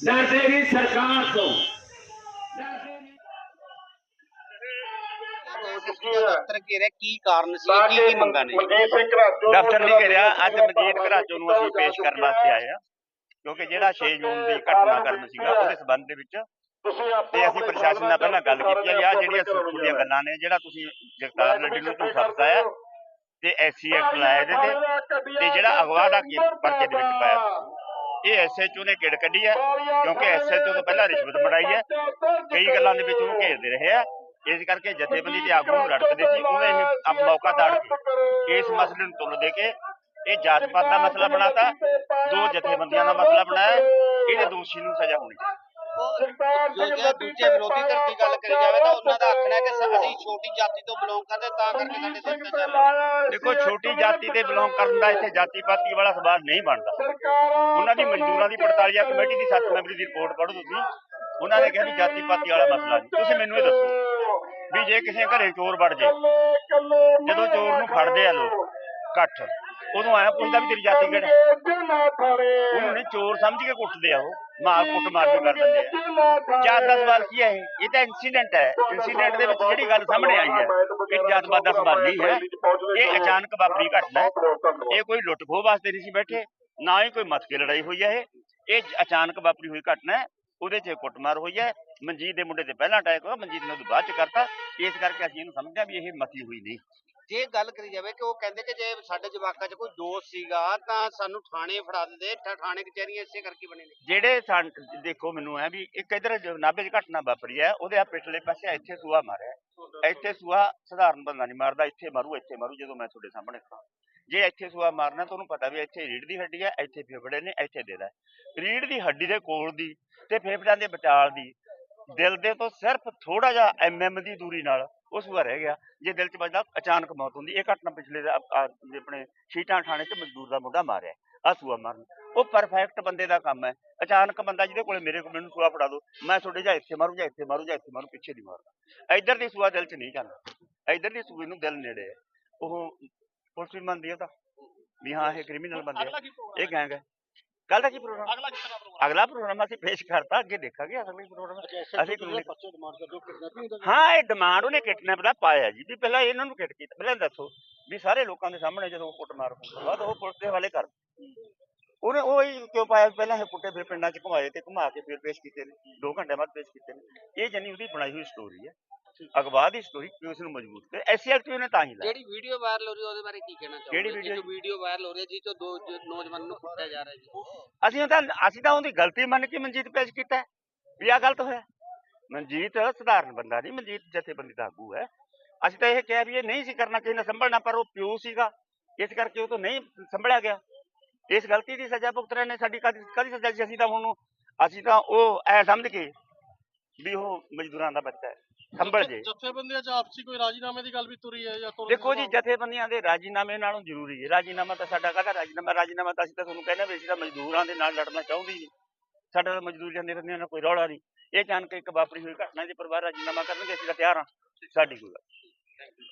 ਡਰਦੇ ਨਹੀਂ ਸਰਕਾਰ ਤੋਂ। ਡਰਦੇ ਨਹੀਂ ਦਫ਼ਤਰ ਘੇਰਿਆ ਕੀ ਕਾਰਨ ਸੀ ਕੀ ਕੀ ਮੰਗਾਂ ਨੇ? ਦਫ਼ਤਰ ਨਹੀਂ ਘਿਰਿਆ ਅੱਜ ਮਜੀਦ ਘਰਾਚੋਂ ਨੂੰ ਅਸੀਂ ਪੇਸ਼ ਕਰਨ ਵਾਸਤੇ ਆਏ ਆ ਕਿਉਂਕਿ ਜਿਹੜਾ 6 ਜੂਨ ਦੀ ਘਟਨਾਕ੍ਰਮ ਸੀਗਾ ਉਹਦੇ ਸਬੰਧ ਦੇ ਵਿੱਚ ਤੇ ਅਸੀਂ ਪ੍ਰਸ਼ਾਸਨ ਨਾਲ ਪਹਿਲਾਂ ਗੱਲ ਕੀਤੀ ਜਿਹੜੀਆਂ ਨੇ ਜਿਹੜਾ ਤੁਸੀਂ ਜਗਤਾਰ ਲੱਡੀ ਨੂੰ ਝੂਠਾ ਫਸਾਇਆ ਤੇ ਐਸਸੀ ਐਕਟ ਲਾਇਆ ਇਹਦੇ ਤੇ ਜਿਹੜਾ ਅਗਵਾ ਦਾ ਪਰਚੇ ਦੇ ਵਿੱਚ ਪਾਇਆ। ਇਹ ਐਸਐਚਓ ਨੇ ਕਿੜ ਕੱਢੀ ਹੈ ਕਿਉਂਕਿ ਐਸਐਚਓ ਤੋਂ ਪਹਿਲਾਂ ਰਿਸ਼ਵਤ ਮੜਾਈ ਹੈ ਕਈ ਗੱਲਾਂ ਦੇ ਵਿੱਚ ਉਹਨੂੰ ਘੇਰਦੇ ਰਹੇ ਆ। ਇਸ ਕਰਕੇ ਜਥੇਬੰਦੀ ਤੇ ਆਗੂ ਨੂੰ ਰੜਕਦੇ ਸੀ ਉਹਨੇ ਇਹ ਮੌਕਾ ਦਾੜ ਕੇ ਇਸ ਮਸਲੇ ਨੂੰ ਤੁੱਲ ਦੇ ਕੇ ਇਹ ਜਾਤ ਪਾਤ ਦਾ ਮਸਲਾ ਬਣਾਤਾ। ਦੋ ਜਥੇਬੰਦੀਆਂ ਦਾ ਮਸਲਾ ਬਣਾਇਆ ਇਹਦੇ ਦੋਸ਼ੀ ਨੂੰ ਸਜ਼ਾ ਹੋਣੀ। ਜੋ ਕਿ ਦੂਜੇ ਵਿਰੋਧੀ ਧਿਰ ਦੀ ਗੱਲ ਕਰੀ ਜਾਵੇ ਤਾਂ ਉਹਨਾਂ ਦਾ ਆਖਣਾ ਹੈ ਕਿ ਸ- ਅਸੀਂ ਛੋਟੀ ਜਾਤੀ ਤੋਂ ਬਿਲੋਂਗ ਕਰਦੇ ਤਾਂ ਕਰਕੇ ਸਾਡੇ ਸਿਰ ਤੇ ਚੱਲ ਰਿਹਾ। ਦੇਖੋ ਛੋਟੀ ਜਾਤੀ ਤੇ ਬਿਲੋਂਗ ਕਰਨ ਦਾ ਇੱਥੇ ਜਾਤੀ ਪਾਤੀ ਵਾਲਾ ਸਵਾਲ ਨਹੀਂ ਬਣਦਾ। ਉਹਨਾਂ ਦੀ ਮਜ਼ਦੂਰਾਂ ਦੀ ਪੜਤਾਲੀਆ ਕਮੇਟੀ ਦੀ 7 ਮੈਂਬਰੀ ਦੀ ਰਿਪੋਰਟ ਪੜ੍ਹੋ ਤੁਸੀਂ। ਉਹਨਾਂ ਨੇ ਕਿਹਾ ਵੀ ਜਾਤੀ ਪਾਤੀ ਵਾਲਾ ਮਸਲਾ ਨਹੀਂ। ਤੁਸੀਂ ਮੈਨੂੰ ਇਹ ਦੱਸੋ ਵੀ ਜੇ ਕਿਸੇ ਘਰੇ ਚੋਰ ਵੜ ਜੇ ਜਦੋਂ ਚੋਰ ਨੂੰ ਫੜਦੇ ਆ ਲੋਕ ਇਕੱਠ ਉਦੋਂ ਆਇਆ ਪੁੱਛਦਾ ਵੀ ਤੇਰੀ ਜਾਤੀ ਕਿਹੜਾ ਉਹਨੂੰ ਨਹੀਂ ਚੋਰ ਸਮਝ ਕੇ ਕੁੱਟਦੇ ਆ ਉਹ। ਮਾਰ ਕੁੱਟ ਮਾਰ ਕੇ ਕਰ ਦਿੰਦੇ ਆ। ਜਾਤ ਦਾ ਸਵਾਲ ਕੀ ਹੈ ਇਹ? ਤਾਂ ਇਨਸੀਡੈਂਟ ਹੈ। ਇਨਸੀਡੈਂਟ ਦੇ ਵਿੱਚ ਜਿਹੜੀ ਗੱਲ ਸਾਹਮਣੇ ਆਈ ਹੈ ਇਹ ਜਾਤਵਾਦ ਦਾ ਸਵਾਲ ਨਹੀਂ ਹੈ। ਇਹ ਅਚਾਨਕ ਵਾਪਰੀ ਘਟਨਾ ਹੈ। ਇਹ ਕੋਈ ਲੁੱਟ ਖੋਹ ਵਾਸਤੇ ਨਹੀਂ ਸੀ ਬੈਠੇ। ਨਾ ਹੀ ਕੋਈ ਮੱਥ ਕੇ ਲੜਾਈ ਹੋਈ ਹੈ ਇਹ। ਇਹ ਅਚਾਨਕ ਵਾਪਰੀ ਹੋਈ ਘਟਨਾ ਹੈ। ਉਹਦੇ 'ਚ ਕੁੱਟਮਾਰ ਹੋਈ ਹੈ। ਮਨਜੀਤ ਦੇ ਮੁੰਡੇ ਤੇ ਪਹਿਲਾਂ ਅਟੈਕ ਹੋਇਆ। ਮਨਜੀਤ ਨੇ ਉਹਦੇ ਬਾਅਦ 'ਚ ਕਰਤਾ। ਇਸ ਕਰਕੇ ਅਸੀਂ ਇਹਨੂੰ ਸਮਝਿਆ ਵੀ ਇਹ ਮਤੀ ਹੋਈ ਨਹੀਂ। ਜੇ ਗੱਲ ਕਰੀ ਜਾਵੇ ਕਿ ਉਹ ਕਹਿੰਦੇ ਕਿ ਜੇ ਸਾਡੇ ਜਵਾਕਾਂ 'ਚ ਕੋਈ ਦੋਸ਼ ਸੀਗਾ, ਤਾਂ ਸਾਨੂੰ ਥਾਣੇ ਫੜਾ ਦਿੰਦੇ ਠਾ- ਥਾਣੇ ਕਚਹਿਰੀਆਂ ਇਸੇ ਕਰਕੇ ਬਣੇ ਨੇ। ਜਿਹੜੇ ਸਾਨ- ਦੇਖੋ ਮੈਨੂੰ ਹੈ ਵੀ ਇੱਕ ਇਧਰ ਨਾਭੇ 'ਚ ਘਟਨਾ ਵਾਪਰੀ ਹੈ, ਉਹਦੇ ਆ ਪਿਛਲੇ ਪਾਸੇ ਇੱਥੇ ਸੂਆ ਮਾਰਿਆ ਇੱਥੇ ਸੂਆ ਸਧਾਰਨ ਬੰਦਾ ਨਹੀਂ ਮਾਰਦਾ, ਇੱਥੇ ਮਾਰੂ ਇੱਥੇ ਮਾਰੂ, ਜਦੋਂ ਮੈਂ ਤੁਹਾਡੇ ਸਾਹਮਣੇ ਖੜਾ ਜੇ ਇੱਥੇ ਸੂਆ ਮਾਰਨਾ, ਤੁਹਾਨੂੰ ਪਤਾ ਵੀ ਇੱਥੇ ਰੀੜ ਦੀ ਹੱਡੀ ਹੈ, ਇੱਥੇ ਫੇਫੜੇ ਨੇ, ਇੱਥੇ ਦਿਲ ਹੈ ਰੀੜ ਦੀ ਹੱਡੀ ਦੇ ਕੋਲ ਦੀ ਤੇ ਫੇਫੜਿਆਂ ਦੇ ਵਿਚਾਲ ਦੀ, ਦਿਲ ਦੇ ਤੋਂ ਸਿਰਫ ਥੋੜਾ ਜਿਹਾ ਐਮਐਮ ਦੀ ਦੂਰੀ ਨਾਲ ਉਹ ਸੂਆ ਰਹਿ ਗਿਆ, ਜੇ ਦਿਲ 'ਚ ਵੱਜਦਾ ਅਚਾਨਕ ਮੌਤ ਹੁੰਦੀ, ਇਹ ਘਟਨਾ ਪਿਛਲੇ ਦਾ- ਆ- ਆ ਆਪਣੇ ਸ਼ੀਟਾਂ ਥਾਣੇ 'ਚ ਮਜ਼ਦੂਰ ਦਾ ਮੁੰਡਾ ਮਾਰਿਆ ਆ ਸੂਆ ਮਾਰਨ। ਉਹ ਪਰਫੈਕਟ ਬੰਦੇ ਦਾ ਕੰਮ ਹੈ। ਅਚਾਨਕ ਬੰਦਾ ਜਿਹਦੇ ਕੋਲੇ ਮੇਰੇ ਕੋਲ ਮੈਨੂੰ ਸੂਆ ਫੜਾ ਦੋ, ਮੈਂ ਤੁਹਾਡੇ ਜਾਂ ਇੱਥੇ ਮਾਰੂ ਜਾਂ ਇੱਥੇ ਮਾਰੂ ਜਾਂ ਇੱਥੇ ਮਾਰੂ, ਪਿੱਛੇ ਨਹੀਂ ਮਾਰਦਾ। ਇੱਧਰ ਦੀ ਸੂਆ ਦਿਲ 'ਚ ਨਹੀਂ ਜਾਂਦਾ। ਇੱਧਰ ਦੀ ਸੂਏ ਨੂੰ ਦਿਲ ਨੇੜੇ ਹੈ। ਉਹ ਪੁਲਿਸ ਵੀ ਮੰਨਦੀ ਹੈ ਤਾਂ ਵੀ ਹਾਂ, ਇਹ ਕ੍ਰਿਮੀਨਲ ਬੰਦੇ ਆ। ਇਹ ਗੈਂਗ ਹੈ। ਕੱਲ ਦਾ ਕੀ ਪ੍ਰੋਗਰਾਮ ਅਗਲਾ ਪ੍ਰੋਗਰਾਮ ਅਸੀਂ ਪੇਸ਼ ਕਰਤਾ ਅੱਗੇ ਦੇਖਾਂਗੇ ਅਗਲੇ ਪ੍ਰੋਗਰਾਮ ਅਸੀਂ ਕਾਨੂੰਨੀ ਹਾਂ ਇਹ ਡਿਮਾਂਡ ਉਹਨੇ ਕਿਡਨੈਪ ਦਾ ਪਾਇਆ ਜੀ। ਵੀ ਪਹਿਲਾਂ ਇਹਨਾਂ ਨੂੰ ਕਿਟ ਕੀਤਾ। ਪਹਿਲਾਂ ਦੱਸੋ ਵੀ ਸਾਰੇ ਲੋਕਾਂ ਦੇ ਸਾਹਮਣੇ ਜਦੋਂ ਕੁੱਟਮਾਰ ਤੋਂ ਬਾਅਦ ਉਹ ਪੁਲਿਸ ਦੇ ਹਵਾਲੇ ਕਰ ਉਹਨੇ ਉਹ ਹੀ ਕਿਉਂ ਪਾਇਆ ਪਹਿਲਾਂ ਇਹ ਕੁੱਟੇ ਫਿਰ ਪਿੰਡਾਂ 'ਚ ਘੁਮਾਏ ਤੇ ਘੁਮਾ ਕੇ ਫਿਰ ਪੇਸ਼ ਕੀਤੇ ਨੇ। 2 ਘੰਟੇ ਬਾਅਦ ਪੇਸ਼ ਕੀਤੇ ਨੇ। ਇਹ ਜਨੀ ਉਹਦੀ ਬਣਾਈ ਹੋਈ ਸਟੋਰੀ ਹੈ। ਅਗਵਾ ਦੀ ਸਟੋਰੀ ਕਿ ਉਸ ਨੂੰ ਮਜ਼ਬੂਤ ਕਰ। ਐਸੀ ਐਕਟਿਵ ਨੇ ਤਾਂ ਹੀ ਲਾਇਆ? ਜਿਹੜੀ ਵੀਡੀਓ ਵਾਇਰਲ ਹੋ ਰਹੀ ਉਹਦੇ ਬਾਰੇ ਕੀ ਕਹਿਣਾ ਚਾਹੋਗੇ? ਕਿਹੜੀ ਵੀਡੀਓ ਵਾਇਰਲ ਹੋ ਰਹੀ ਹੈ ਜਿਸ ਤੋਂ ਦੋ ਜ- ਨੌਜਵਾਨਾਂ ਨੂੰ ਕੁੱਟਿਆ ਜਾ ਰਿਹਾ ਜੀ। ਅਸੀਂ ਤਾਂ ਅਸੀਂ ਤਾਂ ਉਹਦੀ ਗਲਤੀ ਮੰਨ ਕੇ ਮਨਜੀਤ ਪੇਸ਼ ਕੀਤਾ ਵੀ ਆਹ ਗਲਤ ਹੋਇਆ। ਮਨਜੀਤ ਸਧਾਰਨ ਬੰਦਾ ਨਹੀਂ ਮਨਜੀਤ ਜਥੇਬੰਦੀ ਦਾ ਆਗੂ ਹੈ। ਅਸੀਂ ਤਾਂ ਇਹ ਕਿਹਾ ਵੀ ਇਹ ਨਹੀਂ ਸੀ ਕਰਨਾ ਕਿਸੇ ਨੇ ਸੰਭਲਣਾ ਪਰ ਉਹ ਪਿਓ ਸੀਗਾ। ਇਸ ਕਰਕੇ ਉਹ ਤੋਂ ਨਹੀਂ ਸੰਭਲਿਆ ਗਿਆ। ਇਸ ਗਲਤੀ ਦੀ ਸਜ਼ਾ ਭੁਗਤ ਰਹੇ ਨੇ ਸਾਡੀ ਕਦੀ ਕਦੀ ਸਜ਼ਾ ਸੀ ਅਸੀਂ ਤਾਂ ਉਹਨੂੰ ਅਸੀਂ ਤਾਂ ਉਹ ਐ ਸਮਝ ਕੇ ਵੀ ਉਹ ਮਜ਼ਦੂਰਾਂ ਦਾ ਬੱਚਾ ਹੈ। ਸੰਭਲ ਜੇ। ਜਥੇਬੰਦੀਆਂ 'ਚ ਆਪਸੀ ਕੋਈ ਰਾਜੀਨਾਮੇ ਦੀ ਗੱਲ ਵੀ ਤੁਰੀ ਹੈ ਜਾਂ ਤੁਰਨ ਦੇਖੋ ਜੀ? ਜਥੇਬੰਦੀਆਂ ਦੇ ਰਾਜੀਨਾਮੇ ਨਾਲੋਂ ਜ਼ਰੂਰੀ ਹੈ ਰਾਜੀਨਾਮਾ ਤਾਂ ਸਾਡਾ ਕਾਹਦਾ ਰਾਜੀਨਾਮਾ? ਰਾਜੀਨਾਮਾ ਤਾਂ ਅਸੀਂ ਤਾਂ ਤੁਹਾਨੂੰ ਕਹਿੰਦੇ ਵੀ ਅਸੀਂ ਤਾਂ ਮਜ਼ਦੂਰਾਂ ਦੇ ਨਾਲ ਲੜਨਾ ਚਾਹੁੰਦੇ ਨਹੀਂ ਸਾਡਾ ਤਾਂ ਮਜ਼ਦੂਰ ਜਾਂਦੇ ਰਹਿੰਦੇ ਨਾਲ ਕੋਈ ਰੌਲਾ ਨਹੀਂ। ਇਹ ਜਾਣ ਕੇ ਇੱਕ ਵਾਪਰੀ ਹੋਈ ਘਟਨਾ ਦੇ ਪਰਿਵਾਰ ਰਾਜੀਨਾਮਾ ਕਰਨਗੇ ਅਸੀਂ ਤਾਂ ਤਿਆਰ ਹਾਂ। ਸਾਡੀ ਕੋਈ ਗੱਲ